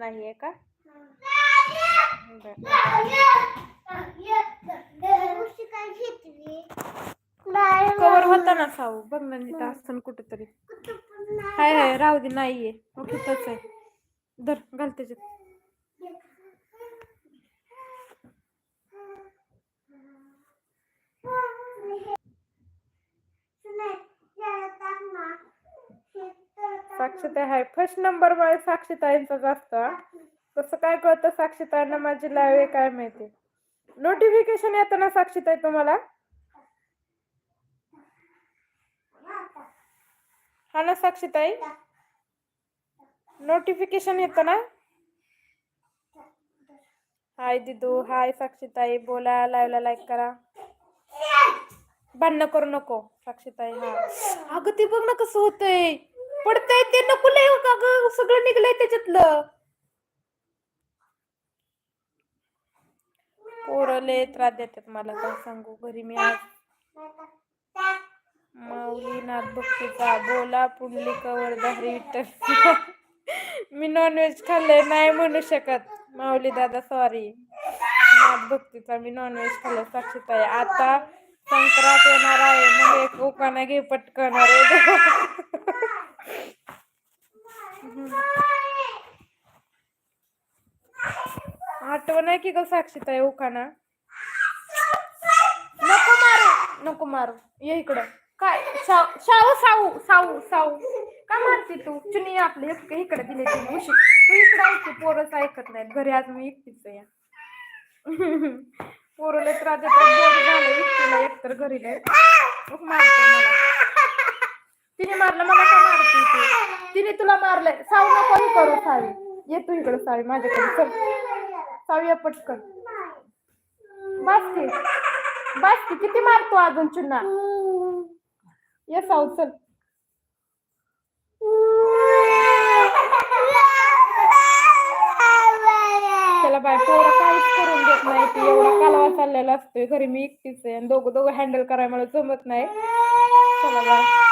का. उशी काय घेतली कवर होता ना साऊ? बघ ना नीट असतं कुठेतरी. नाही. हाय हाय राहू दे नाहीये. मग तिथंच आहे. धर घाल त्याच्यात. साक्षीताई हाय. फर्स्ट नंबर मला साक्षीताईंचाच असतं कसं काय कळतं साक्षीताईंना माझी लाईव्ह आहे काय माहिती. नोटिफिकेशन येतं ना साक्षीताई तुम्हाला? हा ना साक्षीताई? नोटिफिकेशन येतं ना? हाय दिदू हाय साक्षीताई. बोला लाईव्हला लाईक करा. भांडणं करू नको साक्षीताई हा. अगं ते बघ ना कसं होतंय. पडतंय ते नको लय हो का ग सगळं निघलंय त्याच्यातलं. पोरं लय त्रास देतात मला काय सांगू घरी मी आज माऊली नाथ भक्तीचा बोला पुंडलिकावर धारी विठ्ठल. मी नॉनव्हेज खाल्लंय नाही म्हणू शकत. माऊली दादा सॉरी नाथ भक्तीचा मी नॉनव्हेज खाल्लं साक्षीत आहे आता संक्रांत येणार आहे मग एक उकाना घे पटकणार आहे आठवण आहे की ग साक्षीत आहे उखाना नको मारू नको मारू. ये इकडं. काय? शाव शाहू साऊ साऊ साऊ का मारते तू? चुनी आपली एक इकडे दिले तिने उशी. तू इकडे ऐकते पोरच ऐकत नाहीत. घरी आज मी एकटीच या पोरले त्रास देतात बोर झालं. एकतर घरी नाही मारते मला. तिने मारलं मला का मारते तू? तिने तुला मारलंय. साऊ नको करू सावी. ये तू इकडे सावी. माझ्याकडे चल. सावी या पटकन. बस की बस की किती मारतो अजून चुन्ना? ये साऊ चल. त्याला बाय पोरं काहीच करून देत नाही ती. एवढा कालवा चाललेला असतोय. घरी मी एकटीच आहे आणि दोघं दोघं हँडल करायला मला जमत नाही. चला बाय.